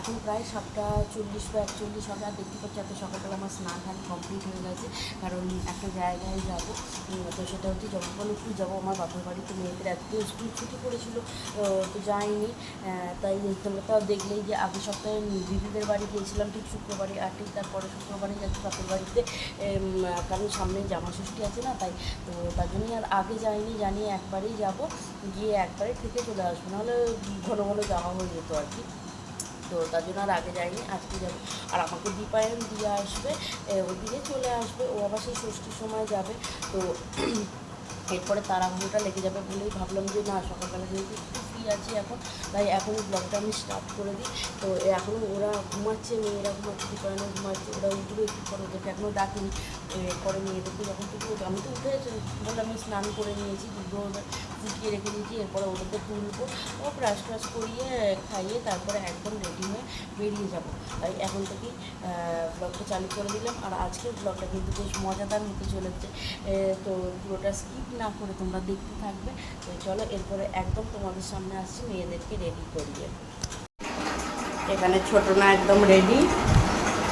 এখন প্রায় সাতটা চল্লিশ বা একচল্লিশ হবে। আর দেখতে পাচ্ছি এত সকালবেলা আমার স্নান টান কমপ্লিট হয়ে গেছে। কারণ একটা জায়গায় যাব তো সেটা হচ্ছে জগৎবল্লভপুর যাব। আমার বাপের বাড়িতে মেয়েদের আজকে স্কুল ছুটি আহ, তো যাইনি তাই তোমরা তো দেখলেই যে আগের সপ্তাহে দিদিদের বাড়ি গিয়েছিলাম ঠিক শুক্রবারে আর ঠিক তারপরে শুক্রবারে যাচ্ছি বাপের বাড়িতে। কারণ সামনে জামা ষষ্ঠী আছে না তাই তো তার জন্যই আর আগে যাইনি জানি একবারেই যাব। গিয়ে একবারে থেকে চলে আসব। নাহলে ঘন ঘন যাওয়া হয়ে যেত আর কি। তো তার জন্য আর আগে যাইনি আজকে যাবে। আর আমাকে দীপায়ন দিয়ে আসবে ওদিকে চলে আসবে, ও আবার সেই ষষ্ঠীর সময় যাবে। তো এরপরে তারা তাড়াহুড়োটা লেগে যাবে বলেই ভাবলাম যে না, সকালবেলা যেহেতু আছি এখন। তাই এখনই ব্লগটা আমি স্টার্ট করে দিই। তো এখনও ওরা ঘুমাচ্ছে, মেয়েরা ঘুমাচ্ছে দীপায়নও ঘুমাচ্ছে, ওরা উঠবে একটু পরে, ওদেরকে এখনও ডাকিনি। পরে মেয়েদেরকে যখন টুকু আমি তো উঠে বলে আমি স্নান করে নিয়েছি দুধ ফুটিয়ে রেখে দিয়েছি, এরপরে ওদেরকে তুলবো। ও ব্রাশ ট্রাশ করিয়ে, খাইয়ে তারপরে একদম রেডি হয়ে বেরিয়ে যাব। তাই এখন থেকেই ব্লগটা চালু করে দিলাম। আর আজকের ব্লগটা কিন্তু বেশ মজাদার হতে চলেছে। তো পুরোটা স্কিপ না করে তোমরা দেখতে থাকবে। তো চলো, এরপরে একদম তোমাদের সামনে আসছি মেয়েদেরকে রেডি করিয়ে। এখানে ছোট না একদম রেডি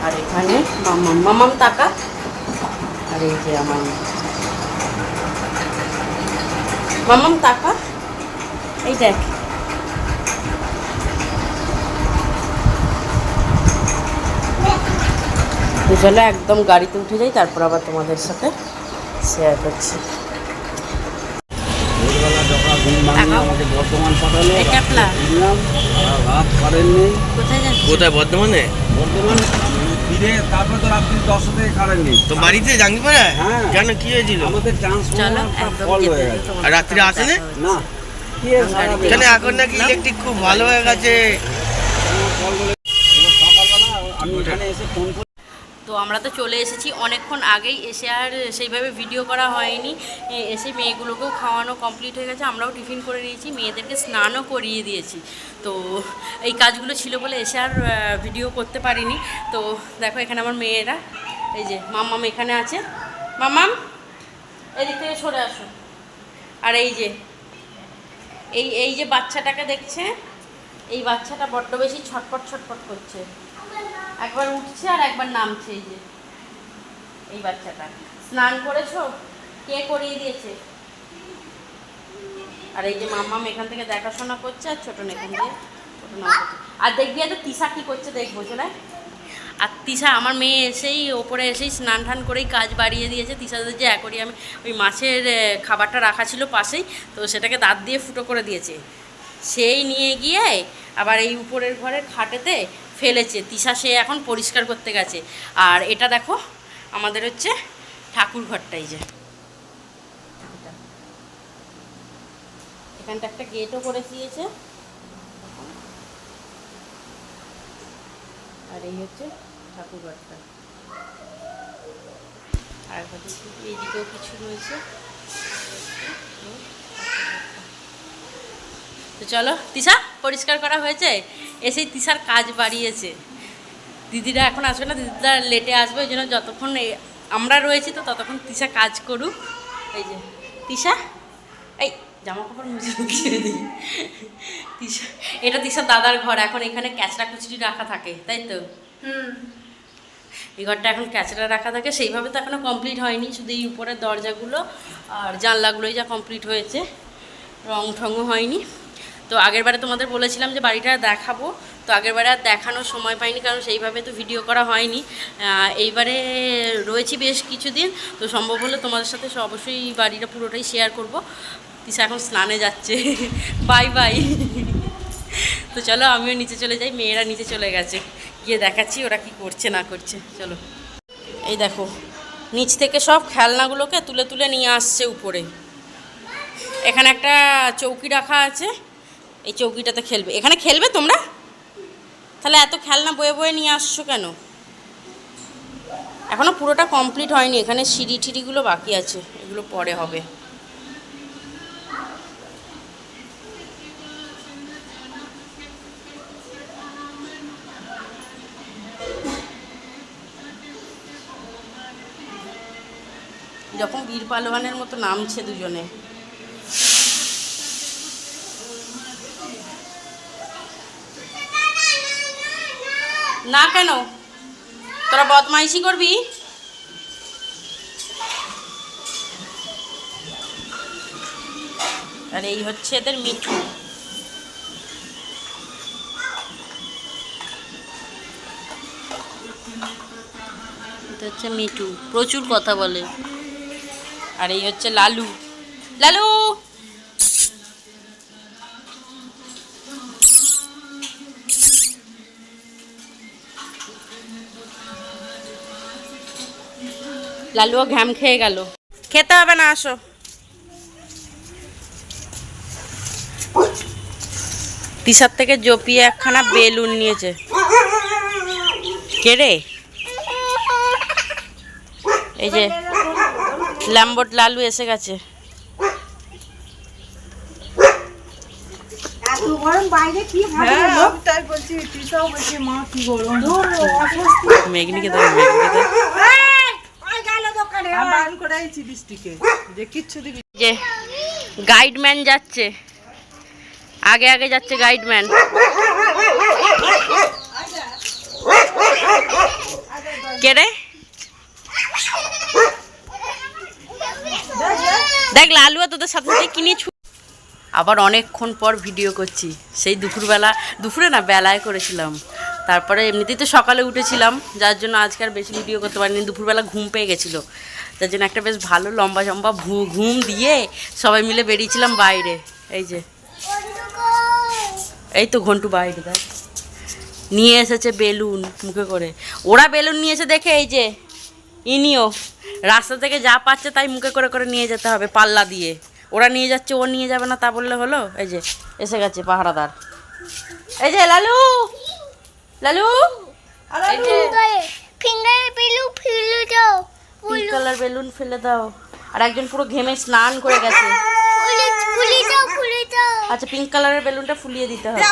আর এখানে মামাম মামাম টাকা আর এই যে আমার মামাম টাকা এই দেখ। চলো একদম গাড়িতে উঠে যাই, তারপর আবার তোমাদের সাথে শেয়ার করছি ভোরবেলা যখন ঘুম ভাঙিয়ে টাকা? আমাকে বর্ধমান পাঠালো এই ক্যাপলা? দিলাম আর রাত কারেন্ট নেই কোথায় বর্ধমানে? ফিরে তারপরে তো রাত্রি দশটা থেকে কারেন্ট নেই তো বাড়িতে জাঙ্গিপাড়ায়? হ্যাঁ। কেন কি হয়েছিল? আমাদের ট্রান্সফরমারটা ফল হয়ে গেছে। আর রাত্রে আসেনি? না? এখানে এখন নাকি ইলেকট্রিক খুব ভালো হয়ে গেছে? সকালবেলা আমি এখানে এসে ফোন করি। তো আমরা তো চলে এসেছি। অনেকক্ষণ আগেই এসে আর সেইভাবে ভিডিও করা হয়নি। এসে মেয়েগুলোকেও খাওয়ানো কমপ্লিট হয়ে গেছে। আমরাও টিফিন করে নিয়েছি। মেয়েদেরকে স্নানও করিয়ে দিয়েছি। তো এই কাজগুলো ছিল বলে এসে আর ভিডিও করতে পারিনি। তো দেখো এখানে আমার মেয়েরা। এই যে মাম্মাম এখানে আছে। মাম্মাম, এদিক থেকে সরে আসো। আর এই যে, এই এই যে বাচ্চাটাকে দেখছে, এই বাচ্চাটা বড্ড বেশি ছটপট ছটপট করছে। একবার উঠছে আর একবার নামছে এই যে। এই বাচ্চাটা। স্নান করেছ? কে করিয়ে দিয়েছে? আর এই যে মাম্মাম এখান থেকে দেখাশোনা করছে আর ছোট এখান করছে। আর দেখবি তো তিশা কি করছে দেখব চলে আর তিশা, আমার মেয়ে এসেই ওপরে এসেই স্নান টান করেই কাজ বাড়িয়ে দিয়েছে। তিশাদের যে অ্যাকোরিয়ামে ওই মাছের খাবারটা রাখা ছিল পাশেই, তো সেটাকে দাঁত দিয়ে ফুটো করে দিয়েছে। সেই নিয়ে গিয়ে আবার এই উপরের ঘরের খাটেতে ফেলেছে, তিশা সে এখন পরিষ্কার করতে গেছে। আর এটা দেখো, আমাদের হচ্ছে ঠাকুর ঘরটাই যে। এখানটা একটা গেটও করে দিয়েছে। আর এই হচ্ছে ঠাকুর ঘরটা। আর এইদিকেও কিছু রয়েছে। তো চলো তিশা পরিষ্কার করা হয়েছে? এসেই তিশার কাজ বাড়িয়েছে। দিদিরা এখন আসবে না দিদিরা লেটে আসবে ওই জন্য যতক্ষণ আমরা রয়েছি তো ততক্ষণ তিশা কাজ করুক। এই যে তিশা? এই জামা কাপড় মুছে মুছিয়ে দিই তিশা এটা তিশার দাদার ঘর এখন এখানে ক্যাচড়া কুচড়ি রাখা থাকে তাই তো? এই ঘরটা এখন ক্যাচড়া রাখা থাকে সেইভাবে তো এখনও কমপ্লিট হয়নি শুধু এই উপরের দরজাগুলো আর জানলাগুলোই যা কমপ্লিট হয়েছে রং ঠঙও হয়নি। তো আগেরবারে তোমাদের বলেছিলাম যে বাড়িটা দেখাবো, তো আগেরবারে আর দেখানোর সময় পাইনি কারণ সেইভাবে তো ভিডিও করা হয়নি। এইবারে রয়েছি বেশ কিছুদিন, তো সম্ভব হলে তোমাদের সাথে অবশ্যই বাড়িটা পুরোটাই শেয়ার করব। তিসা এখন স্নানে যাচ্ছে। বাই বাই তো চলো আমিও নিচে চলে যাই, মেয়েরা নিচে চলে গেছে। গিয়ে দেখাচ্ছি ওরা কি করছে, না করছে। চলো। এই দেখো, নিচ থেকে সব খেলনাগুলোকে তুলে তুলে নিয়ে আসছে উপরে। এখানে একটা চৌকি রাখা আছে। এই চৌকিটাতে খেলবে। এখানে খেলবে তোমরা? তাহলে এত খেলনা বয়ে বয়ে নিয়ে আসছো কেন? এখনও পুরোটা কমপ্লিট হয়নি। এখানে সিঁড়ি টিড়িগুলো বাকি আছে। এগুলো পরে হবে। যখন বীর পালোয়ানের মতো নামছে দুজনে। না কেন? তোরা বদমাইশি করবি? আর, এই হচ্ছে এদের মিঠু। এটা হচ্ছে মিঠু, প্রচুর কথা বলে। আর এই হচ্ছে লালু। লালু! লালুও ঘ্যাম খেয়ে গেল। খেতে হবে না আসো। তিসার থেকে জপিয়ে একখানা বেলুন নিয়েছে। কে রে? এই যে ল্যাম্বোট লালু এসে গেছে। হ্যাঁ তাই বলছি তৃষাও বলছি মা মেঘনিকে দেবে মেঘনিকে দেবে গাইডম্যান যাচ্ছে। আগে আগে যাচ্ছে গাইডম্যান কে রে? দেখ লালুয়া তোদের সাথে সাথে কিনে আবার অনেকক্ষণ পর ভিডিও করছি। সেই দুপুরবেলা দুপুরে না, বেলায় করেছিলাম। তারপরে এমনিতেই তো সকালে উঠেছিলাম, যার জন্য আজকে আর বেশি ভিডিও করতে পারিনি। দুপুরবেলা ঘুম পেয়ে গেছিল। তার জন্য একটা বেশ ভালো লম্বা চম্বা ভু- ঘুম দিয়ে সবাই মিলে বেরিয়েছিলাম বাইরে। এই যে। এই তো ঘন্টু বাইরে নিয়ে এসেছে বেলুন মুখে করে। ওরা বেলুন নিয়েছে দেখে এই যে, ইনিও। রাস্তা থেকে যা পাচ্ছে তাই মুখে করে করে নিয়ে যেতে হবে পাল্লা দিয়ে। ওরা নিয়ে যাচ্ছে, ও নিয়ে যাবে না তা বললে হলো? এই যে, এসে গেছে পাহারাদার। এই যে Lalu! Lalu? Pink colour balloon ফেলে দাও। আর একজন পুরো ঘেমে স্নান করে গেছে। আচ্ছা পিঙ্ক কালারের বেলুনটা ফুলিয়ে দিতে হবে।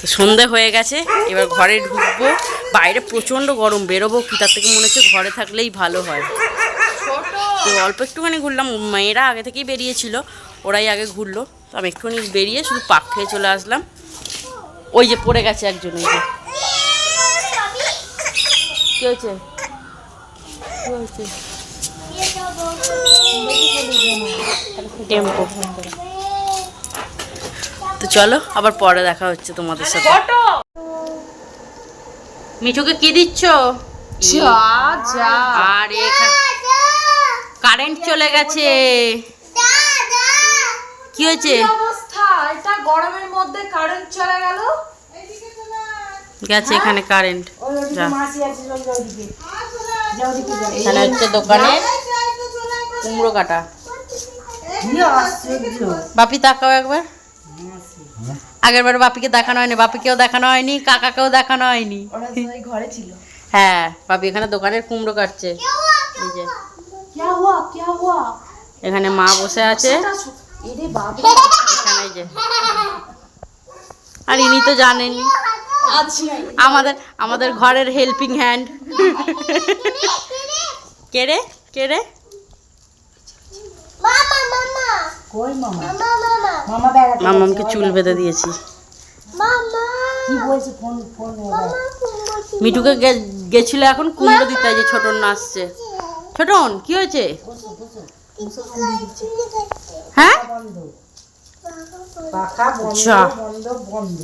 তো সন্ধে হয়ে গেছে এবার ঘরে ঢুকবো। বাইরে প্রচণ্ড গরম বেরোবো কি? তার থেকে মনে হচ্ছে ঘরে থাকলেই ভালো হয়। তো অল্প একটুখানি ঘুরলাম মেয়েরা আগে থেকেই বেরিয়েছিল ওরাই আগে ঘুরলো। তো আমি একটুখানি বেরিয়ে শুধু পাক খেয়ে চলে আসলাম। ওই যে পড়ে গেছে একজন ওই যে কি হয়েছে? কি হয়েছে? টেম্পো। তো চলো আবার পরে দেখা হচ্ছে তোমাদের সাথে। মিঠুকে কি দিচ্ছ? আর কারেন্ট চলে গেছে। কি হয়েছে? গরমের মধ্যে কারেন্ট চলে গেল গেছে এখানে কারেন্ট এখানে কুমড়ো কাটা বাপি তাকাও একবার আগের বার বাপিকে দেখানো হয়নি বাপিকেও দেখানো হয়নি কাকাকেও দেখানো হয়নি ঘরে ছিল হ্যাঁ বাপি এখানে দোকানের কুমড়ো কাটছে এখানে মা বসে আছে এই যে। আর ইনি তো জানেনই। আছি আমাদের আমাদের ঘরের হেল্পিং হ্যান্ড কে রে? কে রে? মামা মামা। কই মামা? মামা মামা। মামা বেড়াতে মামামকে চুল বেঁধে দিয়েছি। মিঠুকে গে- গেছিল এখন কুমড়ো দিতে হয় যে ছোটন না আসছে। ছোটন কি হয়েছে? হ্যাঁ? পাখা আচ্ছা। বন্ধ বন্ধ।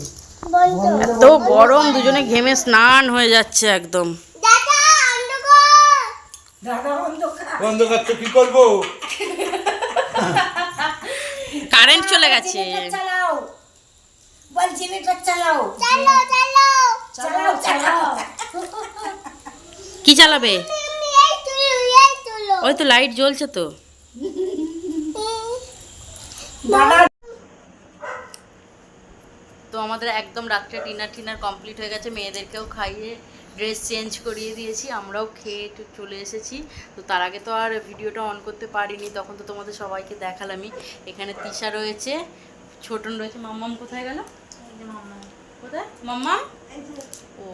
এত গরম দুজনে ঘেমে স্নান হয়ে যাচ্ছে একদম। অন্ধকার। বন্ধ কি করব? কারেন্ট চলে গেছে। চালাও। বলছি মিটার চালাও। চালো চালো। চালাও চালাও। কি চালাবে? ওই তো লাইট জ্বলছে তো। দাদা তো আমাদের একদম রাত্রে ডিনার টিনার কমপ্লিট হয়ে গেছে, মেয়েদেরকেও খাইয়ে ড্রেস চেঞ্জ করিয়ে দিয়েছি, আমরাও খেয়ে একটু চলে এসেছি। তো তার আগে তো আর ভিডিওটা অন করতে পারিনি, তখন তো তোমাদের সবাইকে দেখালামই। এখানে তিশা রয়েছে, ছোটন রয়েছে, মাম্মাম কোথায় গেল? কোথায়? মাম্মাম?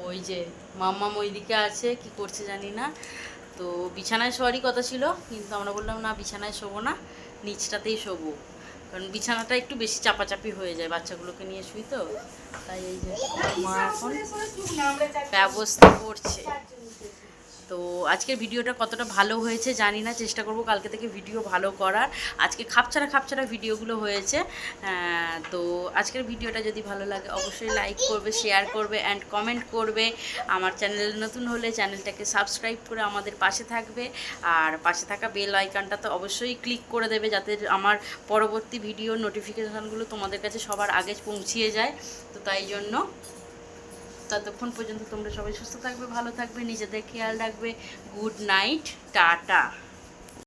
ওই যে, মাম্মাম ওইদিকে আছে, কি করছে জানি না। তো বিছানায় শোয়ারই কথা ছিল, কিন্তু আমরা বললাম, না, বিছানায় শোবো না, নিচটাতেই শোবো। কারণ বিছানাটা একটু বেশি চাপাচাপি হয়ে যায়, বাচ্চাগুলোকে নিয়ে শুই তো। তাই এই যে মা এখন ব্যবস্থা করছে। তো আজকের ভিডিওটা কতটা ভালো হয়েছে জানি না, চেষ্টা করব কালকে থেকে ভিডিও ভালো করার। আজকে খাপছাড়া খাপছাড়া ভিডিওগুলো হয়েছে। তো আজকের ভিডিওটা যদি ভালো লাগে অবশ্যই লাইক করবে শেয়ার করবে অ্যান্ড কমেন্ট করবে। আমার চ্যানেল নতুন হলে চ্যানেলটাকে সাবস্ক্রাইব করে আমাদের পাশে থাকবে। আর পাশে থাকা বেল আইকনটা তো অবশ্যই ক্লিক করে দেবে যাতে আমার পরবর্তী ভিডিও নোটিফিকেশানগুলো তোমাদের কাছে সবার আগে পৌঁছিয়ে যায়। তো তাই জন্য ততক্ষণ পর্যন্ত তোমরা সবাই সুস্থ থাকবে ভালো থাকবে নিজেদের খেয়াল রাখবে। Good night tata.